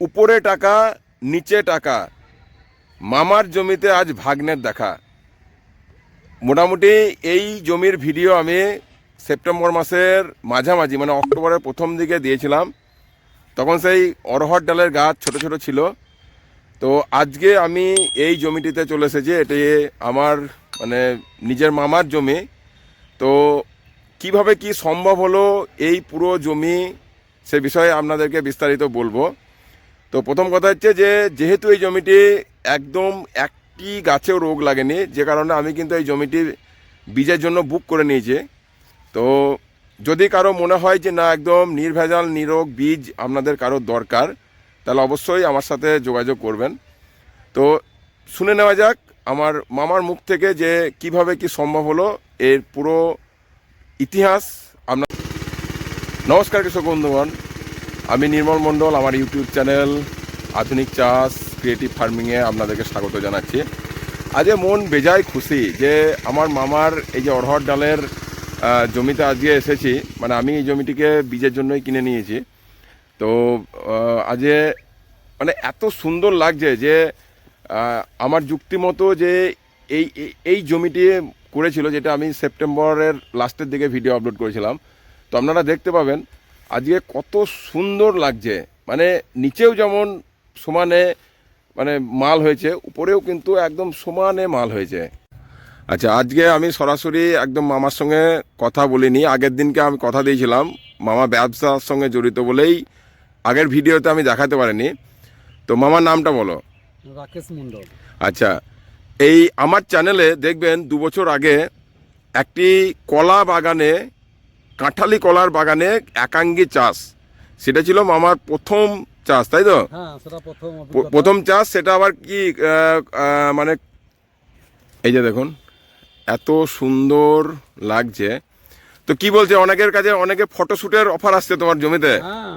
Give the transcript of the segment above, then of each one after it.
উপরে টাকা, নিচে টাকা। মামার জমিতে আজ ভাগ্নের দেখা। মোটামুটি এই জমির ভিডিও আমি সেপ্টেম্বর মাসের মাঝামাঝি মানে অক্টোবরের প্রথম দিকে দিয়েছিলাম। তখন সেই অরহর ডালের গাছ ছোট ছোট ছিল। তো আজকে আমি এই জমিটিতে চলে এসেছি। এটি আমার মানে নিজের মামার জমি। তো কীভাবে কি সম্ভব হলো এই পুরো জমি সে বিষয়ে আপনাদেরকে বিস্তারিত বলব। তো প্রথম কথা হচ্ছে যে, যেহেতু এই জমিটি একদম একটি গাছেও রোগ লাগেনি, যে কারণে আমি কিন্তু এই জমিটি বীজের জন্য বুক করে নিয়েছি। তো যদি কারও মনে হয় যে, না, একদম নির্ভেজাল, নিরোগ বীজ আপনাদের কারও দরকার, তাহলে অবশ্যই আমার সাথে যোগাযোগ করবেন। তো শুনে নেওয়া যাক, আমার মামার মুখ থেকে যে কীভাবে কি সম্ভব হলো, এর পুরো ইতিহাস আপনার নমস্কার কৃষক বন্ধুগণ। আমি নির্মল মণ্ডল, আমার ইউটিউব চ্যানেল আধুনিক চাষ, ক্রিয়েটিভ ফার্মিংয়ে আপনাদেরকে স্বাগত জানাচ্ছি। আজ মন বেজায় খুশি যে আমার মামার এই যে অরহর ডালের জমিতে আজকে এসেছি। মানে আমি এই জমিটিকে বীজের জন্যই কিনে নিয়েছি। তো আজকে মানে এত সুন্দর লাগছে যে আমার যুক্তি মতো যে এই- এই জমিটি করেছিল, যেটা আমি সেপ্টেম্বরের লাস্টের দিকে ভিডিও আপলোড করেছিলাম। তো আপনারা দেখতে পাবেন আজকে কত সুন্দর লাগছে। মানে নিচেও যেমন সমানে মানে মাল হয়েছে উপরেও কিন্তু একদম সমানে মাল হয়েছে। আচ্ছা আজকে আমি সরাসরি একদম মামার সঙ্গে কথা বলিনি। আগের দিনকে আমি কথা দিয়েছিলাম মামা ব্যবসার সঙ্গে জড়িত বলেই আগের ভিডিওতে আমি দেখাতে পারিনি। তো মামার নামটা বলো। রাকেশ মন্ডল আচ্ছা এই আমার চ্যানেলে দেখবেন দু বছর আগে একটি কলা বাগানে কাঁঠালি কলার বাগানে একাঙ্গী চাষ। সেটা ছিল আমার প্রথম চাষ তাই তো? হ্যাঁ প্রথম চাষ সেটা আবার কি মানে এই যে দেখুন এত সুন্দর লাগছে। তো কি বলছে অনেকের কাছে অনেকে ফটোশ্যুটের অফার আসছে তোমার জমিতে? হ্যাঁ।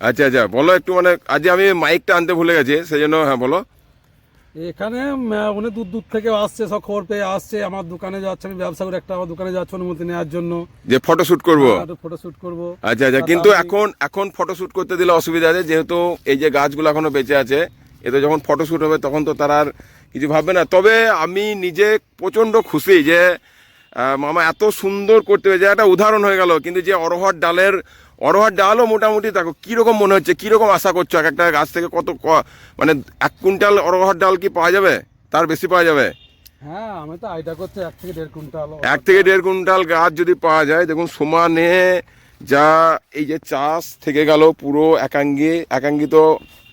আচ্ছা আচ্ছা বলো একটু মানে আজ আমি মাইকটা আনতে ভুলে গেছি সেই জন্য হ্যাঁ বলো। এখানে অনেক দূর দূর থেকে আসছে সব খবর পেয়ে আসছে। আমার দোকানে যাচ্ছে আমি ব্যবসা করে একটা আমার দোকানে যাচ্ছে অনুমতি নেওয়ার জন্য। যে ফটোশ্যুট করব? ফটো শুট করব। আচ্ছা আচ্ছা কিন্তু এখন এখন ফটোশ্যুট করতে দিলে অসুবিধা আছে যেহেতু এই যে গাছগুলো এখনও বেঁচে আছে এতে যখন ফটোশ্যুট হবে তখন তো তারা আর কিছু ভাববে না। তবে আমি নিজে প্রচণ্ড খুশি যে মামা এত সুন্দর করতে হয়েছে একটা উদাহরণ হয়ে গেল কিন্তু যে অরহর ডালের অরহর ডালও মোটামুটি দেখো কীরকম মনে হচ্ছে কীরকম আশা করছ? এক একটা গাছ থেকে কত ক- মানে এক কুইন্টাল অরহর ডাল কি পাওয়া যাবে? তার বেশি পাওয়া যাবে? হ্যাঁ আমি তো আইডিয়া করছি এক থেকে দেড় কুইন্টাল এক থেকে দেড় কুইন্টাল গাছ যদি পাওয়া যায় দেখুন সমানে যা এই যে চাষ থেকে গেল পুরো একাঙ্গি একাঙ্গি তো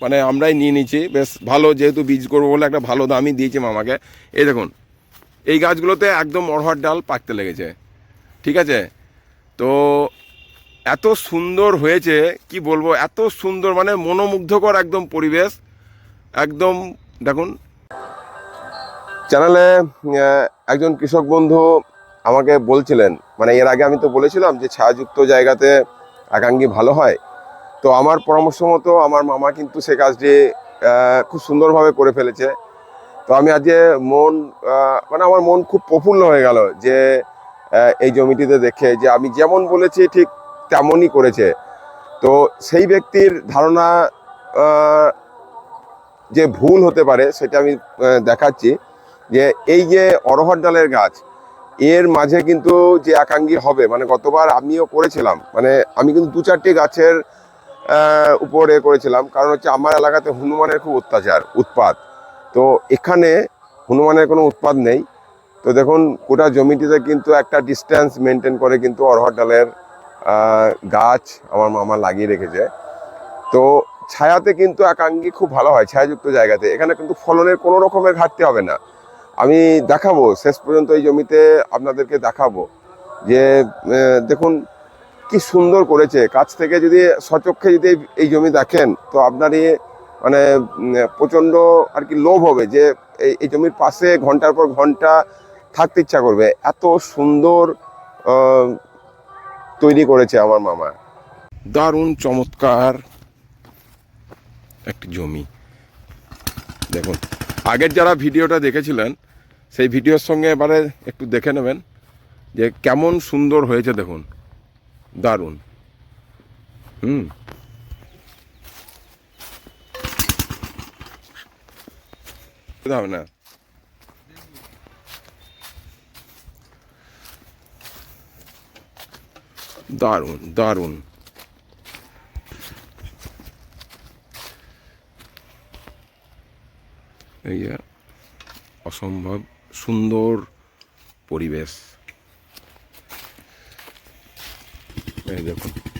মানে আমরাই নিয়ে নিচ্ছি বেশ ভালো যেহেতু বীজ করব বলে একটা ভালো দামই দিয়েছে মামাকে। এই দেখুন এই গাছগুলোতে একদম অরহর ডাল পাকতে লেগেছে। ঠিক আছে? তো এত সুন্দর হয়েছে, কি বলব, এত সুন্দর মানে মনোমুগ্ধকর একদম পরিবেশ, একদম, দেখুন। চ্যানেলে একজন কৃষক বন্ধু আমাকে বলছিলেন মানে এর আগে আমি তো বলেছিলাম যে ছায়াযুক্ত জায়গাতে একাঙ্গি ভালো হয়। তো আমার পরামর্শ মতো আমার মামা কিন্তু সে কাজটি খুব সুন্দরভাবে করে ফেলেছে। তো আমি আজকে মন মানে আমার মন খুব প্রফুল্ল হয়ে গেল যে এই জমিটিতে দেখে যে আমি যেমন বলেছি ঠিক তেমনই করেছে। তো সেই ব্যক্তির ধারণা যে ভুল হতে পারে সেটা আমি দেখাচ্ছি যে এই যে অরহর ডালের গাছ, এর মাঝে কিন্তু যে একাঙ্গী হবে মানে গতবার আমিও করেছিলাম মানে আমি কিন্তু দু চারটি গাছের উপরে করেছিলাম। কারণ হচ্ছে আমার এলাকাতে হনুমানের খুব অত্যাচার, উৎপাত। তো এখানে হনুমানের কোনো উৎপাদ নেই। তো দেখুন, গোটা জমিটিতে কিন্তু একটা ডিস্ট্যান্স মেনটেন করে কিন্তু অরহর ডালের গাছ আমার মামা লাগিয়ে রেখেছে। তো ছায়াতে কিন্তু একাঙ্গি খুব ভালো হয়, ছায়াযুক্ত জায়গাতে। এখানে কিন্তু ফলনের কোনো রকমের ঘাটতি হবে না। আমি দেখাবো, শেষ পর্যন্ত এই জমিতে আপনাদেরকে দেখাবো যে দেখুন কি সুন্দর করেছে। কাছ থেকে যদি সচক্ষে যদি এই- জমি দেখেন, তো আপনারই মানে প্রচণ্ড আর কি লোভ হবে যে, এই এই জমির পাশে ঘণ্টার পর ঘণ্টা থাকতে ইচ্ছা করবে। এত সুন্দর তৈরি করেছে আমার মামা। দারুণ চমৎকার একটি জমি। দেখুন, আগের যারা ভিডিওটা দেখেছিলেন, সেই ভিডিওর সঙ্গে এবারে একটু দেখে নেবেন যে কেমন সুন্দর হয়েছে, দেখুন। দারুণ। হুম। হবে না দারুণ দারুণ। এই যে অসম্ভব সুন্দর পরিবেশ। দেখুন।